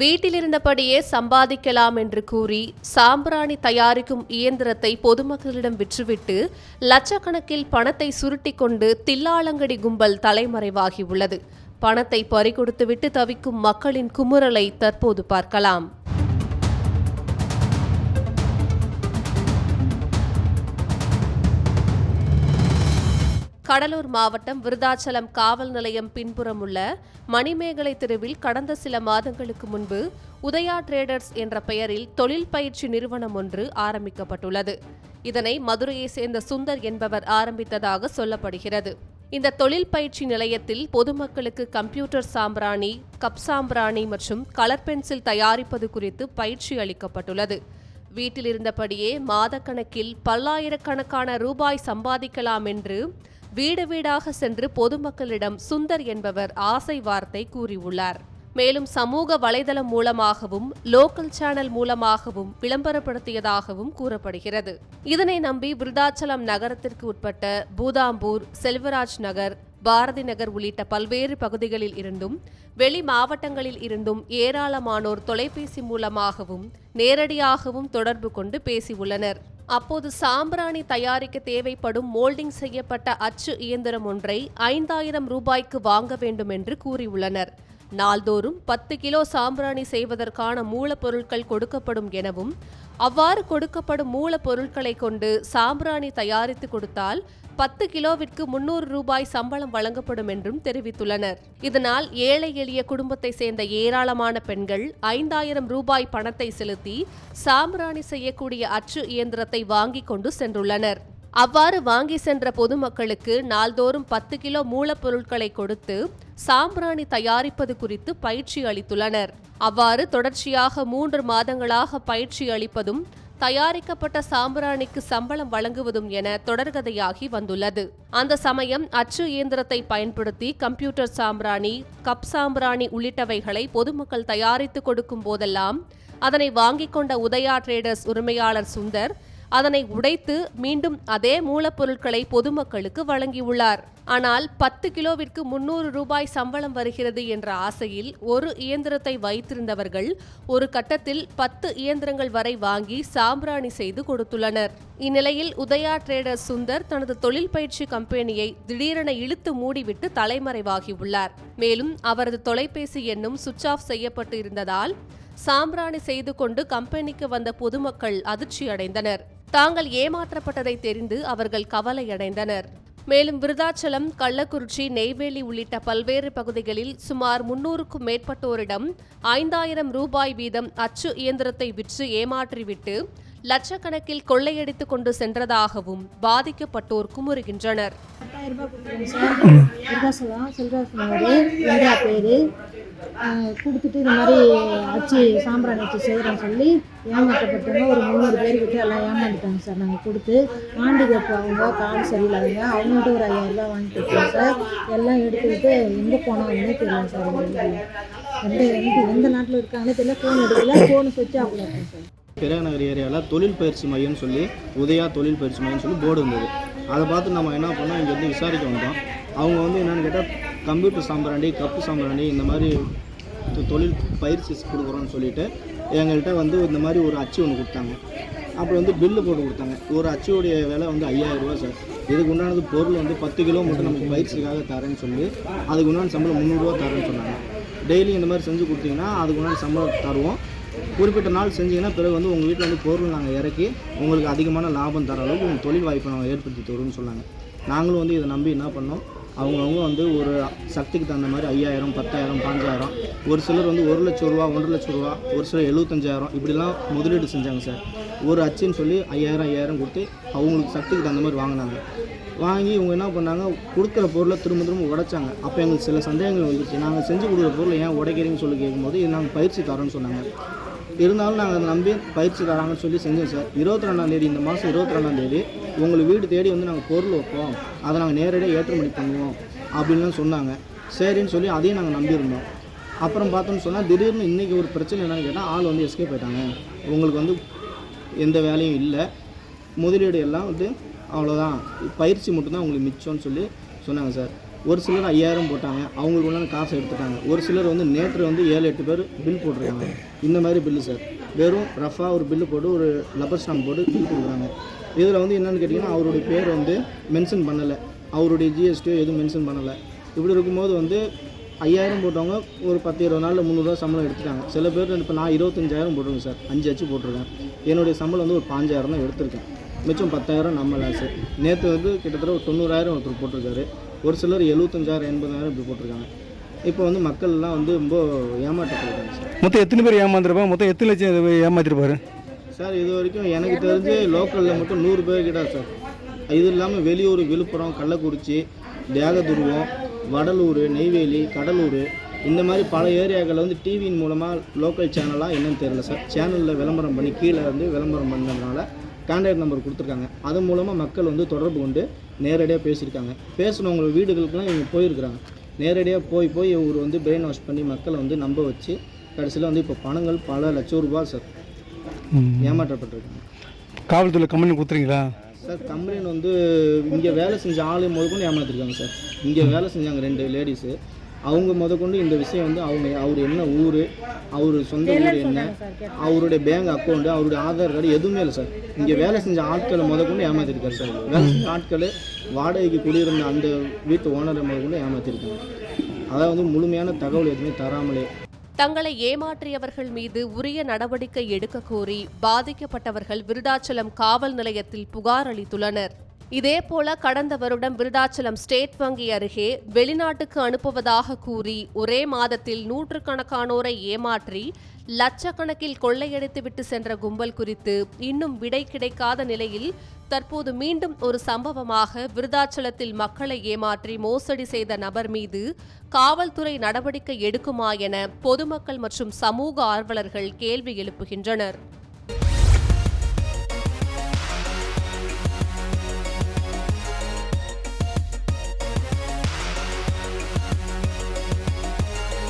வீட்டிலிருந்தபடியே சம்பாதிக்கலாம் என்று கூறி சாம்பிராணி தயாரிக்கும் இயந்திரத்தை பொதுமக்களிடம் விற்றுவிட்டு லட்சக்கணக்கில் பணத்தை சுருட்டிக் கொண்டு தில்லாலங்கடி கும்பல் தலைமறைவாகியுள்ளது. பணத்தை பறிகொடுத்துவிட்டு தவிக்கும் மக்களின் குமுறலை தற்போது பார்க்கலாம். கடலூர் மாவட்டம் விருதாச்சலம் காவல் நிலையம் பின்புறம் உள்ள மணிமேகலை தெருவில் கடந்த சில மாதங்களுக்கு முன்பு உதயா டிரேடர்ஸ் என்ற பெயரில் தொழில் பயிற்சி நிறுவனம் ஒன்று ஆரம்பிக்கப்பட்டுள்ளது. இதனை மதுரையை சேர்ந்த சுந்தர் என்பவர் ஆரம்பித்ததாக சொல்லப்படுகிறது. இந்த தொழில் பயிற்சி நிலையத்தில் பொதுமக்களுக்கு கம்ப்யூட்டர் சாம்பிராணி கப் சாம்பிராணி மற்றும் கலர் பென்சில் தயாரிப்பது குறித்து பயிற்சி அளிக்கப்பட்டுள்ளது. வீட்டில் இருந்தபடியே மாதக்கணக்கில் பல்லாயிரக்கணக்கான ரூபாய் சம்பாதிக்கலாம் என்று வீடு வீடாக சென்று பொதுமக்களிடம் சுந்தர் என்பவர் ஆசை வார்த்தை கூறியுள்ளார். மேலும் சமூக வலைதளம் மூலமாகவும் லோக்கல் சேனல் மூலமாகவும் விளம்பரப்படுத்தியதாகவும் கூறப்படுகிறது. இதனை நம்பி விருதாச்சலம் நகரத்திற்கு உட்பட்ட பூதாம்பூர் செல்வராஜ் நகர் பாரதி நகர் உள்ளிட்ட பல்வேறு பகுதிகளில் இருந்தும் வெளி மாவட்டங்களில் இருந்தும் ஏராளமானோர் தொலைபேசி மூலமாகவும் நேரடியாகவும் தொடர்பு கொண்டு பேசியுள்ளனர். அப்போது சாம்பிராணி தயாரிக்க தேவைப்படும் மோல்டிங் செய்யப்பட்ட அச்சு இயந்திரம் ஒன்றை ஐந்தாயிரம் ரூபாய்க்கு வாங்க வேண்டும் என்று கூறியுள்ளனர். நாள்தோறும் பத்து கிலோ சாம்பிராணி செய்வதற்கான மூலப்பொருட்கள் கொடுக்கப்படும் எனவும் அவ்வாறு கொடுக்கப்படும் மூலப்பொருட்களை கொண்டு சாம்பிராணி தயாரித்து கொடுத்தால் பத்து கிலோவிற்கு முன்னூறு ரூபாய் சம்பளம் வழங்கப்படும் என்றும் தெரிவித்துள்ளனர். இதனால் ஏழை எளிய குடும்பத்தை சேர்ந்த ஏராளமான பெண்கள் ஐந்தாயிரம் ரூபாய் பணத்தை செலுத்தி சாம்பிராணி செய்யக்கூடிய அச்சு இயந்திரத்தை வாங்கிக் கொண்டு சென்றுள்ளனர். அவ்வாறு வாங்கி சென்ற பொதுமக்களுக்கு நாள்தோறும் பத்து கிலோ மூலப்பொருட்களை கொடுத்து சாம்பிராணி தயாரிப்பது குறித்து பயிற்சி அளித்துள்ளனர். அவ்வாறு தொடர்ச்சியாக மூன்று மாதங்களாக பயிற்சி அளிப்பதும் தயாரிக்கப்பட்ட சாம்பிராணிக்கு சம்பளம் வழங்குவதும் என தொடர்கதையாகி வந்துள்ளது. அந்த சமயம் அச்சு இயந்திரத்தை பயன்படுத்தி கம்ப்யூட்டர் சாம்பிராணி கப் சாம்பிராணி உள்ளிட்டவைகளை பொதுமக்கள் தயாரித்து கொடுக்கும் போதெல்லாம் அதனை வாங்கிக் கொண்ட உதயா டிரேடர்ஸ் உரிமையாளர் சுந்தர் அதனை உடைத்து மீண்டும் அதே மூலப்பொருட்களை பொதுமக்களுக்கு வழங்கியுள்ளார். ஆனால் பத்து கிலோவிற்கு முன்னூறு ரூபாய் சம்பளம் வருகிறது என்ற ஆசையில் ஒரு இயந்திரத்தை வைத்திருந்தவர்கள் ஒரு கட்டத்தில் பத்து இயந்திரங்கள் வரை வாங்கி சாம்பிராணி செய்து கொடுத்துள்ளனர். இந்நிலையில் உதயா டிரேடர் சுந்தர் தனது தொழில் பயிற்சி கம்பெனியை திடீரென இழுத்து மூடிவிட்டு தலைமறைவாகியுள்ளார். மேலும் அவரது தொலைபேசி எண்ணும் சுவிட்ச் ஆஃப் செய்யப்பட்டு இருந்ததால் சாம்பிராணி செய்து கொண்டு கம்பெனிக்கு வந்த பொதுமக்கள் அதிர்ச்சியடைந்தனர். தாங்கள் ஏமாற்றப்பட்டதை தெரிந்து அவர்கள் கவலையடைந்தனர். மேலும் விருதாச்சலம் கள்ளக்குறிச்சி நெய்வேலி உள்ளிட்ட பல்வேறு பகுதிகளில் சுமார் முன்னூறுக்கும் மேற்பட்டோரிடம் ஐந்தாயிரம் ரூபாய் வீதம் அச்சு இயந்திரத்தை விற்று ஏமாற்றிவிட்டு லட்சக்கணக்கில் கொள்ளையடித்துக் கொண்டு சென்றதாகவும் பாதிக்கப்பட்டோர் குமுறுகின்றனர். ரூபாய் கொடுத்துருங்க சார் பேர் கொடுத்துட்டு இந்த மாதிரி அச்சு சாம்பிராணி வச்சு செய்கிறோம் சொல்லி ஏமாற்றப்பட்டவங்க ஒரு முந்நூறு பேர் கிட்ட எல்லாம் ஏமாந்துட்டாங்க சார் நாங்கள் கொடுத்து ஆண்டிகப்பு அவங்க கால் சரியில்லாதவங்க அவங்கள்ட்ட ஒரு ஐயாயிரம் வாங்கிட்டு இருக்கோம் சார் எல்லாம் எடுத்துக்கிட்டு எங்கே போனாங்கன்னே தெரியல சார் எந்த எந்த எந்த நாட்டில் இருக்காங்கன்னு தெரியல ஃபோன் எடுக்கல ஃபோனு சுவிட்ச் ஆஃப்ல இருக்கும் சார் பெரியநகர் ஏரியாவில் தொழில் பயிற்சி மையம்னு சொல்லி உதயா தொழில் பயிற்சி மையம்னு சொல்லி போர்டு இருந்தது. அதை பார்த்து நம்ம என்ன பண்ணோம் இங்கேருந்து விசாரிக்க வந்தோம். அவங்க வந்து என்னென்னு கேட்டால் கம்ப்யூட்டர் சாம்பிராண்டி கப்பு சாம்பிராண்டி இந்த மாதிரி தொழில் பயிற்சி கொடுக்குறோன்னு சொல்லிட்டு எங்கள்கிட்ட வந்து இந்த மாதிரி ஒரு அச்சு ஒன்று கொடுத்தாங்க. அப்புறம் வந்து பில்லு போட்டு கொடுத்தாங்க. ஒரு அச்சுடைய விலை வந்து ஐயாயிரம் ரூபா சார். இதுக்கு உண்டானது பொருள் வந்து பத்து கிலோ மட்டும் நமக்கு பயிற்சிக்காக தரேன்னு சொல்லி அதுக்கு உண்டான சம்பளம் முந்நூறுரூவா தரேன்னு சொன்னாங்க. டெய்லி இந்த மாதிரி செஞ்சு கொடுத்தீங்கன்னா அதுக்கு உண்டான சம்பளம் தருவோம். குறிப்பிட்ட நாள் செஞ்சீங்கன்னா பிறகு வந்து உங்கள் வீட்டில் வந்து பொருள் நாங்கள் இறக்கி உங்களுக்கு அதிகமான லாபம் தர அளவுக்கு உங்கள் தொழில் வாய்ப்பை நாங்கள் ஏற்படுத்தி தருவோம்னு சொன்னாங்க. நாங்களும் வந்து இதை நம்பி என்ன பண்ணோம்? அவங்கவுங்க வந்து ஒரு சக்திக்கு தகுந்த மாதிரி ஐயாயிரம் பத்தாயிரம் பாஞ்சாயிரம். ஒரு சிலர் வந்து ஒரு லட்ச ரூபா ஒன்றரை லட்ச ரூபா ஒரு சிலர் எழுபத்தஞ்சாயிரம் இப்படிலாம் முதலீடு செஞ்சாங்க சார். ஒரு அச்சுன்னு சொல்லி ஐயாயிரம் ஐயாயிரம் கொடுத்து அவங்களுக்கு சக்திக்கு தகுந்த மாதிரி வாங்கினாங்க. வாங்கி இவங்க என்ன பண்ணாங்க? கொடுக்குற பொருளை திரும்ப திரும்ப உடைச்சாங்க. அப்போ எங்களுக்கு சில சந்தேகங்கள் வந்துச்சு. நாங்கள் செஞ்சு கொடுக்குற பொருளை ஏன் உடைக்கிறீங்கன்னு சொல்லி கேட்கும்போது இது நாங்கள் பயிற்சி தரோன்னு சொன்னாங்க. இருந்தாலும் நாங்கள் அதை நம்பி பயிற்சி தராங்கன்னு சொல்லி செஞ்சோம் சார். இருபத்தி ரெண்டாந்தேதி இந்த மாதம் இருபத்தி ரெண்டாந்தேதி உங்களுக்கு வீடு தேடி வந்து நாங்கள் பொருள் வைப்போம். அதை நாங்கள் நேரடியாக ஏற்றுமதி பண்ணுவோம் அப்படின்லாம் சொன்னாங்க. சரின்னு சொல்லி அதையும் நாங்கள் நம்பியிருந்தோம். அப்புறம் பார்த்தோம்னு சொன்னால் திடீர்னு இன்றைக்கி ஒரு பிரச்சனை என்னன்னு கேட்டால் ஆள் வந்து எஸ்கேப் ஆயிட்டாங்க. உங்களுக்கு வந்து எந்த வேலையும் இல்லை. முதலீடு எல்லாம் வந்து அவ்வளோதான் பயிற்சி மட்டும்தான் உங்களுக்கு மிச்சம்னு சொல்லி சொன்னாங்க சார். ஒரு சிலர் ஐயாயிரம் போட்டாங்க அவங்களுக்கு உண்டான காசை எடுத்துட்டாங்க. ஒரு சிலர் வந்து நேற்று வந்து ஏழு எட்டு பேர் பில் போட்டிருக்காங்க. இந்த மாதிரி பில்லு சார் வெறும் ரஃபாக ஒரு பில்லு போட்டு ஒரு லப்பர் ஸ்டாம்ப் போட்டு பில் கொடுக்குறாங்க. இதில் வந்து என்னென்னு கேட்டிங்கன்னா அவருடைய பேர் வந்து மென்ஷன் பண்ணலை. அவருடைய ஜிஎஸ்டியோ எதுவும் மென்ஷன் பண்ணலை. இப்படி இருக்கும்போது வந்து ஐயாயிரம் போட்டவங்க ஒரு பத்து இருபது நாளில் முந்நூறுரூவா சம்பளம் எடுத்துட்டாங்க. சில பேர் இப்போ நான் இருபத்தஞ்சாயிரம் போட்டிருக்கேன் சார் அஞ்சு அச்சு போட்டிருக்கேன். என்னுடைய சம்பளம் வந்து ஒரு பாஞ்சாயிரம் தான் எடுத்திருக்கேன். மிச்சம் பத்தாயிரம் நம்ம லாஸு நேற்று வந்து கிட்டத்தட்ட ஒரு தொண்ணூறாயிரம் ஒருத்தர் போட்டிருக்காரு. ஒரு சிலர் எழுபத்தஞ்சாயிரம் எண்பதாயிரம் இப்படி போட்டிருக்காங்க. இப்போ வந்து மக்கள்லாம் வந்து ரொம்ப ஏமாற்றப்படுறாங்க சார். மொத்தம் எத்தனை பேர் ஏமாந்துருப்பாங்க? மொத்தம் எத்தனை லட்சம் ஏமாத்திருப்பாரு? சார் இது வரைக்கும் எனக்கு தெரிஞ்சு லோக்கலில் மட்டும் நூறு பேர் கிட்ட சார். இது இல்லாமல் வெளியூர் விழுப்புரம் கள்ளக்குறிச்சி தேகதுருவம் வடலூர் நெய்வேலி கடலூர் இந்த மாதிரி பல ஏரியாக்களில் வந்து டிவியின் மூலமாக லோக்கல் சேனலாக என்னன்னு தெரியல சார். சேனலில் விளம்பரம் பண்ணி கீழே வந்து விளம்பரம் பண்ணதுனால கான்டாக்ட் நம்பர் கொடுத்துருக்காங்க. அது மூலமாக மக்கள் வந்து தொடர்பு கொண்டு நேரடியாக பேசியிருக்காங்க. பேசினவங்க வீடுகளுக்கெல்லாம் இவங்க போயிருக்கிறாங்க. நேரடியாக போய் போய் இவர் வந்து பிரெயின் வாஷ் பண்ணி மக்களை வந்து நம்ப வச்சு கடைசியில் வந்து இப்போ பணங்கள் பல லட்சம் ரூபாய் சார். ஏமாற்றப்பட்டிருக்காங்க காவல்துறை கம்பெனி கொடுத்துறீங்களா? சார் கம்ப்ளைண்ட் வந்து இங்கே வேலை செஞ்ச ஆளு முதற்கொண்டு ஏமாத்திருக்காங்க சார். இங்கே வேலை செஞ்சாங்க ரெண்டு லேடிஸு அவங்க முதற்கொண்டு இந்த விஷயம் வந்து அவங்க அவர் என்ன ஊர் அவர் சொந்த ஊர் என்ன அவருடைய பேங்க் அக்கௌண்ட்டு அவருடைய ஆதார் கார்டு எதுவுமே இல்லை சார். இங்கே வேலை செஞ்ச ஆட்களை முதற்கொண்டு ஏமாத்திருக்காரு சார் வேலை செஞ்ச ஆட்கள் வாடகைக்கு குடியிருந்த அந்த வீட்டு ஓனரை முதற்கொண்டு ஏமாத்திருக்காங்க அதாவது வந்து முழுமையான தகவல் எதுவுமே தராமலே. தங்களை ஏமாற்றியவர்கள் மீது உரிய நடவடிக்கை எடுக்க கோரி பாதிக்கப்பட்டவர்கள் விருதாச்சலம் காவல் நிலையத்தில் புகார் அளித்துள்ளனர். இதேபோல கடந்த வருடம் விருதாச்சலம் ஸ்டேட் வங்கி அருகே வெளிநாட்டுக்கு அனுப்புவதாக கூறி ஒரே மாதத்தில் நூற்றுக்கணக்கானோரை ஏமாற்றி லட்சக்கணக்கில் கொள்ளையடித்துவிட்டு சென்ற கும்பல் குறித்து இன்னும் விடை கிடைக்காத நிலையில் தற்போது மீண்டும் ஒரு சம்பவமாக விருதாச்சலத்தில் மக்களை ஏமாற்றி மோசடி செய்த நபர் மீது காவல்துறை நடவடிக்கை எடுக்குமா என பொதுமக்கள் மற்றும் சமூக ஆர்வலர்கள் கேள்வி எழுப்புகின்றனர்.